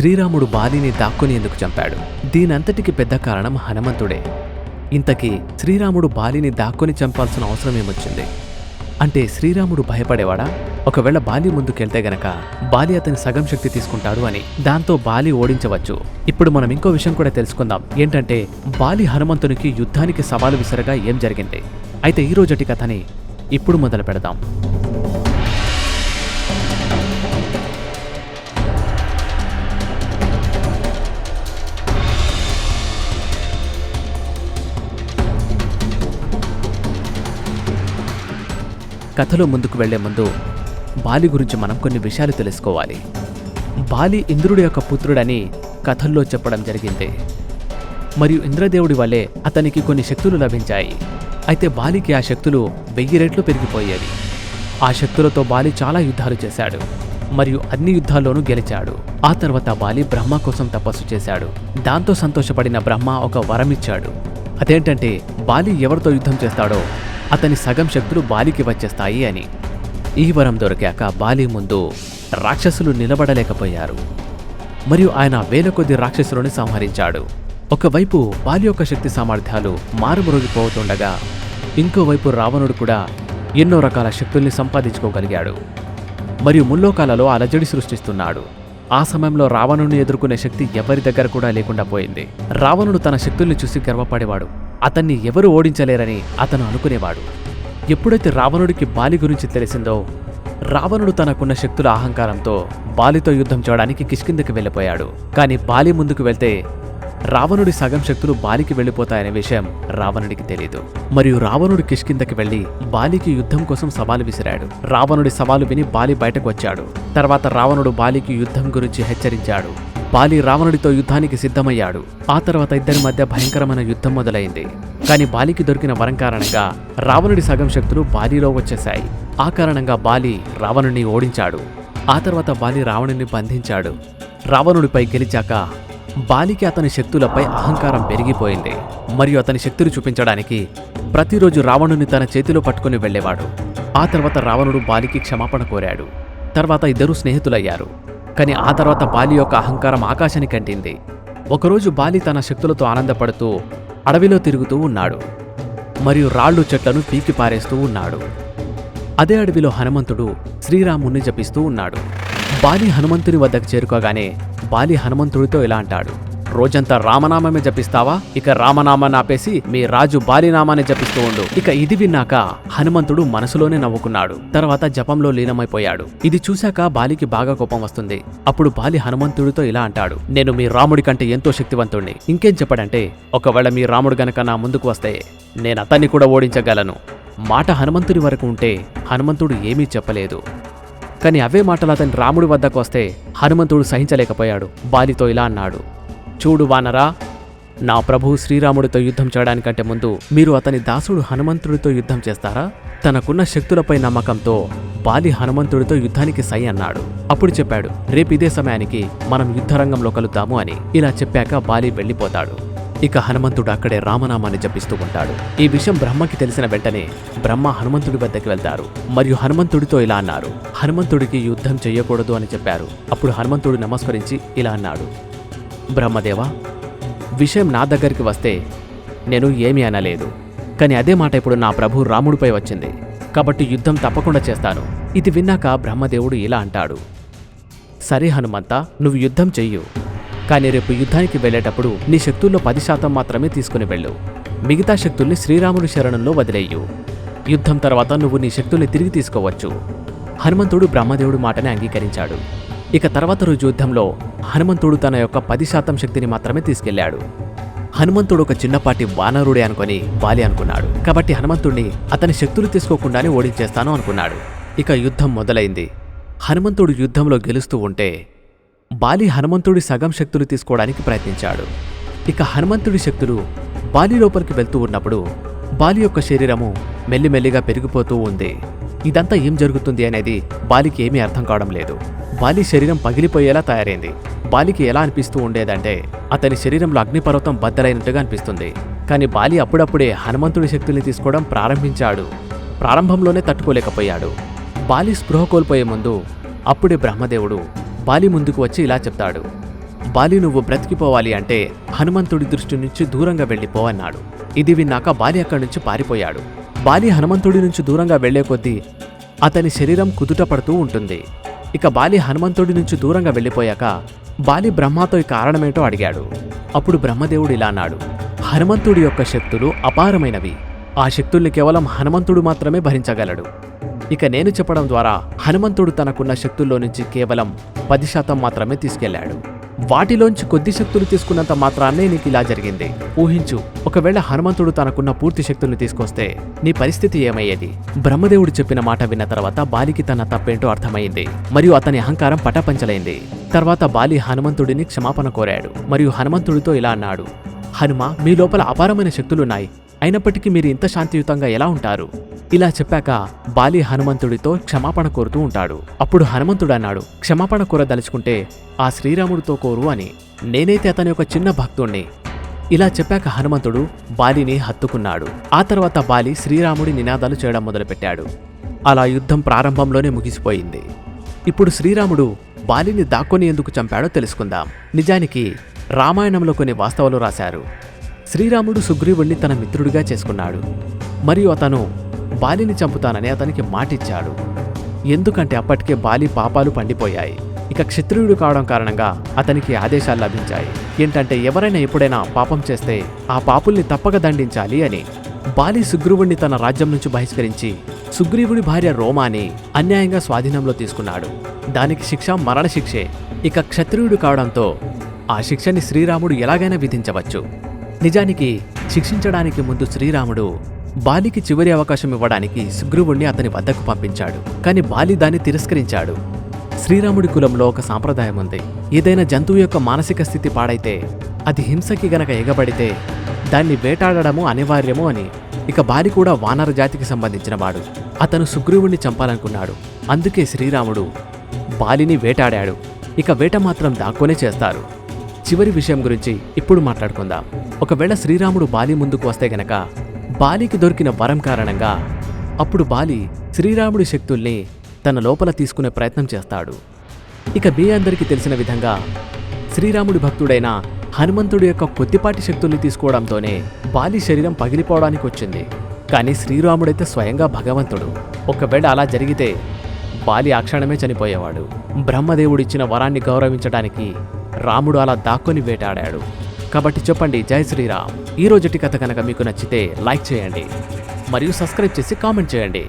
శ్రీరాముడు బాలిని దాక్కునేందుకు చంపాడు. దీనంతటికి పెద్ద కారణం హనుమంతుడే. ఇంతకీ శ్రీరాముడు బాలిని దాక్కుని చంపాల్సిన అవసరం ఏమొచ్చింది? అంటే శ్రీరాముడు భయపడేవాడా? ఒకవేళ బాలి ముందుకెళ్తే గనక బాలి అతని సగం శక్తి తీసుకుంటాడు అని దాంతో బాలి ఓడించవచ్చు. ఇప్పుడు మనం ఇంకో విషయం కూడా తెలుసుకుందాం. ఏంటంటే బాలి హనుమంతునికి యుద్ధానికి సవాలు విసరగా ఏం జరిగింది? అయితే ఈ రోజటి కథని ఇప్పుడు మొదలు పెడదాం కథలో ముందుకు వెళ్ళే ముందు బాలి గురించి మనం కొన్ని విషయాలు తెలుసుకోవాలి. బాలి ఇంద్రుడి యొక్క పుత్రుడని కథల్లో చెప్పడం జరిగింది. మరియు ఇంద్రదేవుడి వల్లే అతనికి కొన్ని శక్తులు లభించాయి. అయితే బాలికి ఆ శక్తులు వెయ్యి రెట్లు పెరిగిపోయేవి. ఆ శక్తులతో బాలి చాలా యుద్ధాలు చేశాడు. మరియు అన్ని యుద్ధాల్లోనూ గెలిచాడు. ఆ తర్వాత బాలి బ్రహ్మ కోసం తపస్సు చేశాడు. దాంతో సంతోషపడిన బ్రహ్మ ఒక వరం ఇచ్చాడు అదేంటంటే బాలి ఎవరితో యుద్ధం చేస్తాడో అతని సగం శక్తులు బాలికి వచ్చేస్తాయి అని. ఈ వరం దొరికాక బాలి ముందు రాక్షసులు నిలబడలేకపోయారు. మరియు ఆయన వేల కొద్ది రాక్షసులను సంహరించాడు. ఒకవైపు బాలి యొక్క శక్తి సామర్థ్యాలు మారుమరుగిపోతుండగా ఇంకోవైపు రావణుడు కూడా ఎన్నో రకాల శక్తుల్ని సంపాదించుకోగలిగాడు. మరియు ముల్లోకాలలో అలజడి సృష్టిస్తున్నాడు. ఆ సమయంలో రావణుని ఎదుర్కొనే శక్తి ఎవరి దగ్గర కూడా లేకుండా పోయింది. రావణుడు తన శక్తుల్ని చూసి గర్వపడేవాడు. అతన్ని ఎవరు ఓడించలేరని అతను అనుకునేవాడు. ఎప్పుడైతే రావణుడికి బాలి గురించి తెలిసిందో రావణుడు తనకున్న శక్తుల అహంకారంతో బాలితో యుద్ధం చేయడానికి కిష్కిందకి వెళ్ళిపోయాడు. కానీ బాలి ముందుకు వెళ్తే రావణుడి సగం శక్తులు బాలికి వెళ్ళిపోతాయనే విషయం రావణుడికి తెలియదు మరియు రావణుడు కిష్కిందకి వెళ్ళి బాలికి యుద్ధం కోసం సవాలు విసిరాడు. రావణుడి సవాలు విని బాలి బయటకు వచ్చాడు. తర్వాత రావణుడు బాలికి యుద్ధం గురించి హెచ్చరించాడు. బాలి రావణుడితో యుద్ధానికి సిద్ధమయ్యాడు. ఆ తర్వాత ఇద్దరి మధ్య భయంకరమైన యుద్ధం మొదలైంది. కానీ బాలికి దొరికిన వరం కారణంగా రావణుడి సగం శక్తులు బాలిలో వచ్చేశాయి. ఆ కారణంగా బాలి రావణుడిని ఓడించాడు. ఆ తర్వాత బాలి రావణుడిని బంధించాడు. రావణుడిపై గెలిచాక బాలికి అతని శక్తులపై అహంకారం పెరిగిపోయింది. మరియు అతని శక్తులు చూపించడానికి ప్రతిరోజు రావణుని తన చేతిలో పట్టుకుని వెళ్ళేవాడు. ఆ తర్వాత రావణుడు బాలికి క్షమాపణ కోరాడు. తర్వాత ఇద్దరూ స్నేహితులయ్యారు. కానీ ఆ తర్వాత బాలి యొక్క అహంకారం ఆకాశానికి కంటింది. ఒకరోజు బాలి తన శక్తులతో ఆనందపడుతూ అడవిలో తిరుగుతూ ఉన్నాడు. మరియు రాళ్ళు చెట్లను పీకి పారేస్తూ ఉన్నాడు. అదే అడవిలో హనుమంతుడు శ్రీరాముణ్ణి జపిస్తూ ఉన్నాడు. బాలి హనుమంతుని వద్దకు చేరుకోగానే బాలి హనుమంతుడితో ఇలా అంటాడు. రోజంతా రామనామమే జపిస్తావా? ఇక రామనామాన్ని ఆపేసి మీ రాజు బాలినామాన్ని జపిస్తూ ఉండు. ఇక ఇది విన్నాక హనుమంతుడు మనసులోనే నవ్వుకున్నాడు. తర్వాత జపంలో లీనమైపోయాడు. ఇది చూశాక బాలికి బాగా కోపం వస్తుంది. అప్పుడు బాలి హనుమంతుడితో ఇలా అంటాడు. నేను మీ రాముడి కంటే ఎంతో శక్తివంతుణ్ణి. ఇంకేం చెప్పడంటే ఒకవేళ మీ రాముడు గనక నా ముందుకు వస్తే నేను అతన్ని కూడా ఓడించగలను. మాట హనుమంతుడి వరకు ఉంటే హనుమంతుడు ఏమీ చెప్పలేదు. కానీ అవే మాటలు అతని రాముడి వద్దకు వస్తే హనుమంతుడు సహించలేకపోయాడు. బాలితో ఇలా అన్నాడు. చూడు వానరా నా ప్రభు శ్రీరాముడితో యుద్ధం చేయడానికంటే ముందు మీరు అతని దాసుడు హనుమంతుడితో యుద్ధం చేస్తారా? తనకున్న శక్తులపై నమ్మకంతో బాలి హనుమంతుడితో యుద్ధానికి సై అన్నాడు. అప్పుడు చెప్పాడు రేపు ఇదే సమయానికి మనం యుద్ధరంగంలో కలుద్దాము అని. ఇలా చెప్పాక బాలి వెళ్ళిపోతాడు. ఇక హనుమంతుడు అక్కడే రామనామాన్ని జపిస్తూ ఉంటాడు. ఈ విషయం బ్రహ్మకి తెలిసిన వెంటనే బ్రహ్మ హనుమంతుడి వద్దకు వెళ్తారు. మరియు హనుమంతుడితో ఇలా అన్నారు హనుమంతుడికి యుద్ధం చేయకూడదు అని చెప్పారు. అప్పుడు హనుమంతుడు నమస్కరించి ఇలా అన్నాడు బ్రహ్మదేవా విషయం నా దగ్గరికి వస్తే నేను ఏమీ అనలేదు. కానీ అదే మాట ఇప్పుడు నా ప్రభు రాముడిపై వచ్చింది. కాబట్టి యుద్ధం తప్పకుండా చేస్తాను. ఇది విన్నాక బ్రహ్మదేవుడు ఇలా అంటాడు. సరే హనుమంత నువ్వు యుద్ధం చెయ్యు. కానీ రేపు యుద్ధానికి వెళ్ళేటప్పుడు నీ శక్తుల్లో పది శాతం మాత్రమే తీసుకుని వెళ్ళు. మిగతా శక్తుల్ని శ్రీరాముడి శరణంలో వదిలేయు. యుద్ధం తర్వాత నువ్వు నీ శక్తుల్ని తిరిగి తీసుకోవచ్చు. హనుమంతుడు బ్రహ్మదేవుడి మాటని అంగీకరించాడు. ఇక తర్వాత రోజు యుద్ధంలో హనుమంతుడు తన యొక్క పది శాతం శక్తిని మాత్రమే తీసుకెళ్ళాడు. హనుమంతుడు ఒక చిన్నపాటి వానరుడే అనుకొని బాలి అనుకున్నాడు. కాబట్టి హనుమంతుడిని అతని శక్తులు తీసుకోకుండానే ఓడించేస్తాను అనుకున్నాడు. ఇక యుద్ధం మొదలైంది. హనుమంతుడు యుద్ధంలో గెలుస్తూ ఉంటే బాలి హనుమంతుడి సగం శక్తులు తీసుకోవడానికి ప్రయత్నించాడు. ఇక హనుమంతుడి శక్తులు బాలి లోపలికి వెళ్తూ ఉన్నప్పుడు బాలి యొక్క శరీరము మెల్లిమెల్లిగా పెరిగిపోతూ ఉంది. ఇదంతా ఏం జరుగుతుంది అనేది బాలికి ఏమీ అర్థం కావడం లేదు. బాలి శరీరం పగిలిపోయేలా తయారైంది. బాలికి ఎలా అనిపిస్తూ ఉండేదంటే అతని శరీరంలో అగ్నిపర్వతం బద్దలైనట్టుగా అనిపిస్తుంది. కానీ బాలి అప్పుడప్పుడే హనుమంతుడి శక్తుల్ని తీసుకోవడం ప్రారంభించాడు. ప్రారంభంలోనే తట్టుకోలేకపోయాడు. బాలి స్పృహ కోల్పోయే ముందు అప్పుడే బ్రహ్మదేవుడు బాలి ముందుకు వచ్చి ఇలా చెప్తాడు. బాలి నువ్వు బ్రతికిపోవాలి అంటే హనుమంతుడి దృష్టి నుంచి దూరంగా వెళ్ళిపో అన్నాడు. ఇది విన్నాక బాలి అక్కడి నుంచి పారిపోయాడు. బాలి హనుమంతుడి నుంచి దూరంగా వెళ్ళే కొద్దీ అతని శరీరం కుదుట పడుతూ ఉంటుంది. ఇక బాలి హనుమంతుడి నుంచి దూరంగా వెళ్ళిపోయాక బాలి బ్రహ్మతో ఈ కారణమేంటో అడిగాడు. అప్పుడు బ్రహ్మదేవుడు ఇలా అన్నాడు హనుమంతుడి యొక్క శక్తులు అపారమైనవి. ఆ శక్తుల్ని కేవలం హనుమంతుడు మాత్రమే భరించగలడు. ఇక నేను చెప్పడం ద్వారా హనుమంతుడు తనకున్న శక్తుల్లో నుంచి కేవలం పది శాతం మాత్రమే తీసుకెళ్ళాడు వాటిలోంచి కొద్ది శక్తులు తీసుకున్నంత మాత్రాన్నే నీకు ఇలా జరిగింది. ఊహించు ఒకవేళ హనుమంతుడు తనకున్న పూర్తి శక్తుల్ని తీసుకొస్తే నీ పరిస్థితి ఏమయ్యేది? బ్రహ్మదేవుడు చెప్పిన మాట విన్న తర్వాత బాలికి తన తప్పేంటో అర్థమైంది. మరియు అతని అహంకారం పటపంచలైంది. తర్వాత బాలి హనుమంతుడిని క్షమాపణ కోరాడు. మరియు హనుమంతుడితో ఇలా అన్నాడు హనుమ మీ లోపల అపారమైన శక్తులున్నాయి. అయినప్పటికీ మీరు ఇంత శాంతియుతంగా ఎలా ఉంటారు? ఇలా చెప్పాక బాలి హనుమంతుడితో క్షమాపణ కోరుతూ ఉంటాడు. అప్పుడు హనుమంతుడు అన్నాడు క్షమాపణ కోరదలుచుకుంటే ఆ శ్రీరాముడితో కోరు అని. నేనైతే అతని ఒక చిన్న భక్తుణ్ణి. ఇలా చెప్పాక హనుమంతుడు బాలిని హత్తుకున్నాడు. ఆ తర్వాత బాలి శ్రీరాముడి నినాదాలు చేయడం మొదలుపెట్టాడు. అలా యుద్ధం ప్రారంభంలోనే ముగిసిపోయింది. ఇప్పుడు శ్రీరాముడు బాలిని దాక్కొని ఎందుకు చంపాడో తెలుసుకుందాం. నిజానికి రామాయణంలో కొన్ని వాస్తవాలు రాశారు. శ్రీరాముడు సుగ్రీవుణ్ణి తన మిత్రుడిగా చేసుకున్నాడు. మరియు అతను బాలిని చంపుతానని అతనికి మాటిచ్చాడు. ఎందుకంటే అప్పటికే బాలి పాపాలు పండిపోయాయి. ఇక క్షత్రియుడు కావడం కారణంగా అతనికి ఆదేశాలు లభించాయి. ఏంటంటే ఎవరైనా ఎప్పుడైనా పాపం చేస్తే ఆ పాపుల్ని తప్పక దండించాలి అని. బాలి సుగ్రీవుణ్ణి తన రాజ్యం నుంచి బహిష్కరించి సుగ్రీవుడి భార్య రోమాని అన్యాయంగా స్వాధీనంలో తీసుకున్నాడు. దానికి శిక్ష మరణశిక్షే. ఇక క్షత్రియుడు కావడంతో ఆ శిక్షని శ్రీరాముడు ఎలాగైనా విధించవచ్చు. నిజానికి శిక్షించడానికి ముందు శ్రీరాముడు బాలికి చివరి అవకాశం ఇవ్వడానికి సుగ్రీవుణ్ణి అతని వద్దకు పంపించాడు. కానీ బాలి దాన్ని తిరస్కరించాడు. శ్రీరాముడి కులంలో ఒక సాంప్రదాయం ఉంది. ఏదైనా జంతువు యొక్క మానసిక స్థితి పాడైతే అది హింసకి గనక ఎగబడితే దాన్ని వేటాడడము అనివార్యము అని ఇక బాలి కూడా వానర జాతికి సంబంధించిన వాడు. అతను సుగ్రీవుణ్ణి చంపాలనుకున్నాడు. అందుకే శ్రీరాముడు బాలిని వేటాడాడు. ఇక వేట మాత్రం దాక్కునే చేస్తారు. చివరి విషయం గురించి ఇప్పుడు మాట్లాడుకుందాం. ఒకవేళ శ్రీరాముడు బాలి ముందుకు వస్తే గనక బాలికి దొరికిన వరం కారణంగా అప్పుడు బాలి శ్రీరాముడి శక్తుల్ని తన లోపల తీసుకునే ప్రయత్నం చేస్తాడు. ఇక మీ అందరికీ తెలిసిన విధంగా శ్రీరాముడి భక్తుడైన హనుమంతుడి యొక్క కొద్దిపాటి శక్తుల్ని తీసుకోవడంతోనే బాలి శరీరం పగిలిపోవడానికి వచ్చింది. కానీ శ్రీరాముడైతే స్వయంగా భగవంతుడు. ఒకవేళ అలా జరిగితే బాలి ఆ క్షణమే చనిపోయేవాడు. బ్రహ్మదేవుడిచ్చిన వరాన్ని గౌరవించడానికి రాముడు అలా దాక్కొని వేటాడాడు. కాబట్టి చెప్పండి జై శ్రీరామ్. ఈ రోజుటి కథ కనుక మీకు నచ్చితే లైక్ చేయండి. మరియు సబ్స్క్రైబ్ చేసి కామెంట్ చేయండి.